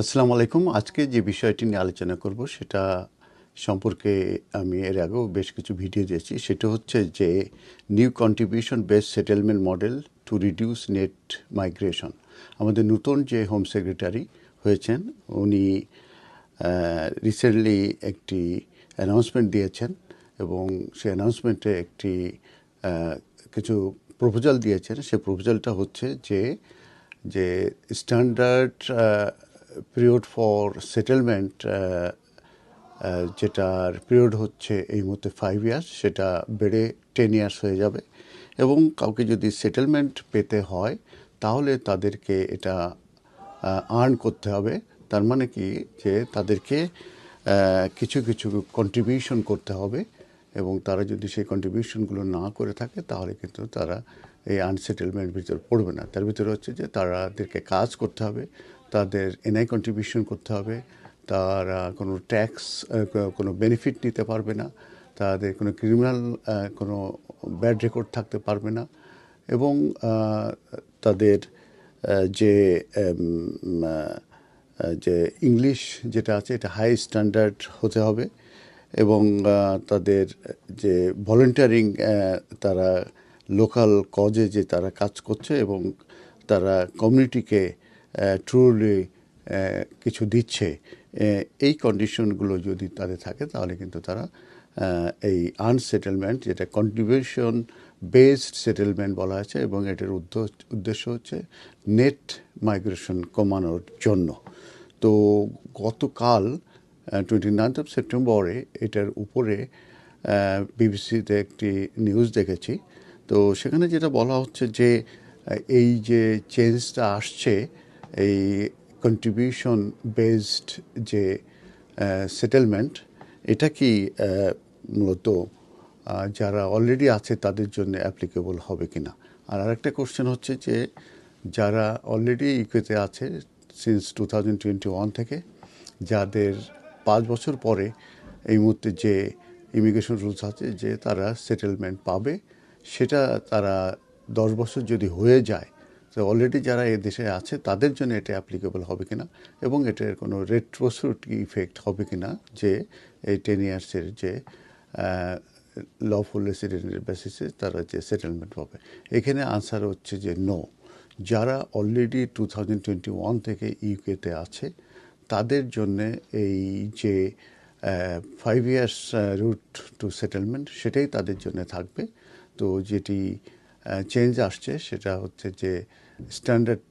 আসসালামু আলাইকুম। আজকে যে বিষয়টি নিয়ে আলোচনা করব সেটা সম্পর্কে আমি এর আগেও বেশ কিছু ভিডিও দিয়েছি। সেটা হচ্ছে যে new contribution base settlement model to reduce net migration. আমাদের নতুন যে হোম সেক্রেটারি হয়েছেন, উনি রিসেন্টলি একটি অ্যানাউন্সমেন্ট দিয়েছেন এবং সে অ্যানাউন্সমেন্টে একটি কিছু প্রপোজাল দিয়েছেন। সে প্রপোজালটা হচ্ছে যে যে স্ট্যান্ডার্ড পিরিয়ড ফর সেটেলমেন্ট যেটার পিরিয়ড হচ্ছে এই মুহূর্তে ফাইভ ইয়ার্স সেটা বেড়ে টেন ইয়ার্স হয়ে যাবে। এবং কাউকে যদি সেটেলমেন্ট পেতে হয়, তাহলে তাদেরকে এটা আর্ন করতে হবে। তার মানে কি? যে তাদেরকে কিছু কিছু কন্ট্রিবিউশন করতে হবে। এবং তারা যদি সেই কন্ট্রিবিউশনগুলো না করে থাকে, তাহলে কিন্তু তারা এই আনসেটেলমেন্ট ভিতর পড়বে না। তার ভিতরে হচ্ছে যে তারাদেরকে কাজ করতে হবে। তাদের এনআই কন্ট্রিবিউশন করতে হবে, তারা কোনো ট্যাক্স কোনো বেনিফিট নিতে পারবে না, তাদের কোনো ক্রিমিনাল কোনো ব্যাড রেকর্ড থাকতে পারবে না এবং তাদের যে যে ইংলিশ যেটা আছে এটা হাই স্ট্যান্ডার্ড হতে হবে এবং তাদের যে ভলেন্টিয়ারিং তারা লোকাল কজে যে তারা কাজ করছে এবং তারা কমিউনিটিকে ট্রুলি কিছু দিচ্ছে এই কন্ডিশনগুলো যদি তাদের থাকে, তাহলে কিন্তু তারা এই আনসেটেলমেন্ট যেটা কন্ট্রিবিউশন বেসড সেটেলমেন্ট বলা আছে এবং এটার উদ্দ- উদ্দেশ্য হচ্ছে নেট মাইগ্রেশন কমানোর জন্য। তো গতকাল টোয়েন্টি নাইন্থ অফ সেপ্টেম্বরে এটার উপরে বিবিসিতে একটি নিউজ দেখেছি। তো সেখানে যেটা বলা হচ্ছে যে এই যে চেঞ্জটা আসছে এই কন্ট্রিবিউশন বেসড যে সেটেলমেন্ট এটা কি মূলত যারা অলরেডি আছে তাদের জন্য অ্যাপ্লিকেবল হবে কি না? আর আরেকটা কোশ্চেন হচ্ছে যে, যারা অলরেডি ইকুয়েতে আছে since two thousand twenty one থেকে, যাদের পাঁচ বছর পরে এই মুহূর্তে যে ইমিগ্রেশন রুলস আছে যে তারা সেটেলমেন্ট পাবে, সেটা তারা দশ বছর যদি হয়ে যায় তো অলরেডি যারা এ দেশে আছে, তাদের জন্য এটা অ্যাপ্লিকেবল হবে কিনা এবং এটার কোনো রেট্রোসুটি ইফেক্ট হবে কিনা যে এই টেন ইয়ার্সের যে লফুল রেসিডেন্টের বেসিসে তারা যে সেটেলমেন্ট পাবে। এখানে আনসার হচ্ছে যে নো যারা already two thousand twenty one থেকে ইউকেতে আছে, তাদের জন্যে এই যে five years route to settlement সেটাই তাদের জন্য থাকবে। তো যেটি চেঞ্জ আসছে। সেটা হচ্ছে যে স্ট্যান্ডার্ড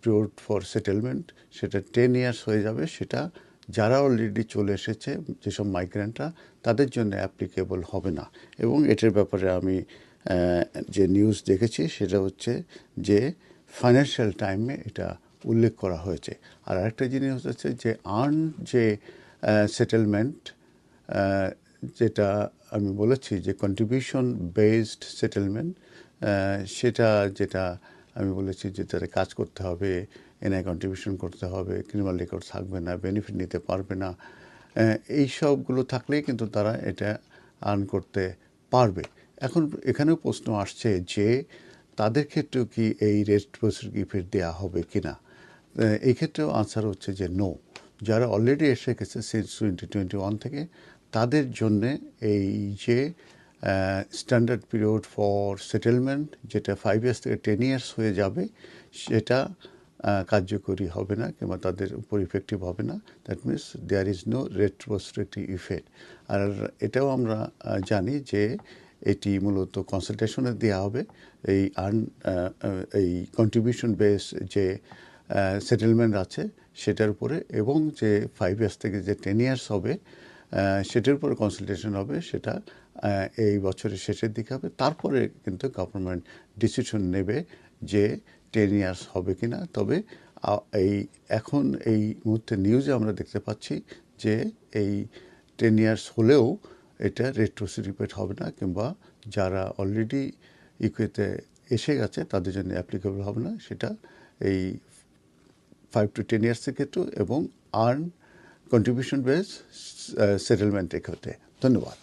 পিরিয়ড ফর সেটেলমেন্ট সেটা টেন ইয়ার্স হয়ে যাবে। সেটা যারা অলরেডি চলে এসেছে, যেসব মাইগ্রেন্টরা তাদের জন্য অ্যাপ্লিকেবল হবে না। এবং এটার ব্যাপারে আমি যে নিউজ দেখেছি, সেটা হচ্ছে যে ফাইন্যান্সিয়াল টাইমে এটা উল্লেখ করা হয়েছে। আর আরেকটা জিনিস হচ্ছে যে আর্ন যে সেটেলমেন্ট যেটা আমি বলেছি যে কন্ট্রিবিউশন বেসড সেটেলমেন্ট সেটা যেটা আমি বলেছি যে তাদের কাজ করতে হবে এনআই কন্ট্রিবিউশন করতে হবে ক্রিমিনাল রেকর্ড থাকবে না বেনিফিট নিতে পারবে না। এই সবগুলো থাকলেই কিন্তু তারা এটা আর্ন করতে পারবে। এখন এখানেও প্রশ্ন আসছে যে তাদের ক্ষেত্রেও কি এই রেস্ট ইফেক্ট দেওয়া হবে কি না এই ক্ষেত্রেও আনসার হচ্ছে যে নো যারা অলরেডি এসে গেছে সিন্স টোয়েন্টি টোয়েন্টি ওয়ান থেকে, তাদের জন্যে এই যে স্ট্যান্ডার্ড পিরিয়ড ফর সেটেলমেন্ট যেটা ফাইভ ইয়ার্স থেকে টেন ইয়ার্স হয়ে যাবে, সেটা কার্যকরী হবে না কিংবা তাদের উপর ইফেক্টিভ হবে না। That means there is no retrospective effect আর এটাও আমরা জানি যে এটি মূলত কনসালটেশনে দেওয়া হবে। এই আর্ন এই কন্ট্রিবিউশন বেস যে সেটেলমেন্ট আছে, সেটার উপরে এবং যে ফাইভ ইয়ার্স থেকে যে টেন ইয়ার্স হবে সেটার উপরে কনসালটেশন হবে, সেটা এই বছরের শেষের দিকে হবে। তারপরে কিন্তু গভর্নমেন্ট ডিসিশন নেবে যে টেন ইয়ার্স হবে কি না তবে এই এখন এই মুহূর্তে নিউজে আমরা দেখতে পাচ্ছি যে এই টেন ইয়ার্স হলেও এটা রেট্রোসিডিপেট হবে না, কিংবা যারা অলরেডি ইকুয়েতে এসে গেছে, তাদের জন্য অ্যাপ্লিকেবল হবে না। সেটা এই ফাইভ টু টেন ইয়ার্সের ক্ষেত্রে এবং আর্ন কন্ট্রিবিউশন বেস সেটেলমেন্টের ক্ষেত্রে। ধন্যবাদ।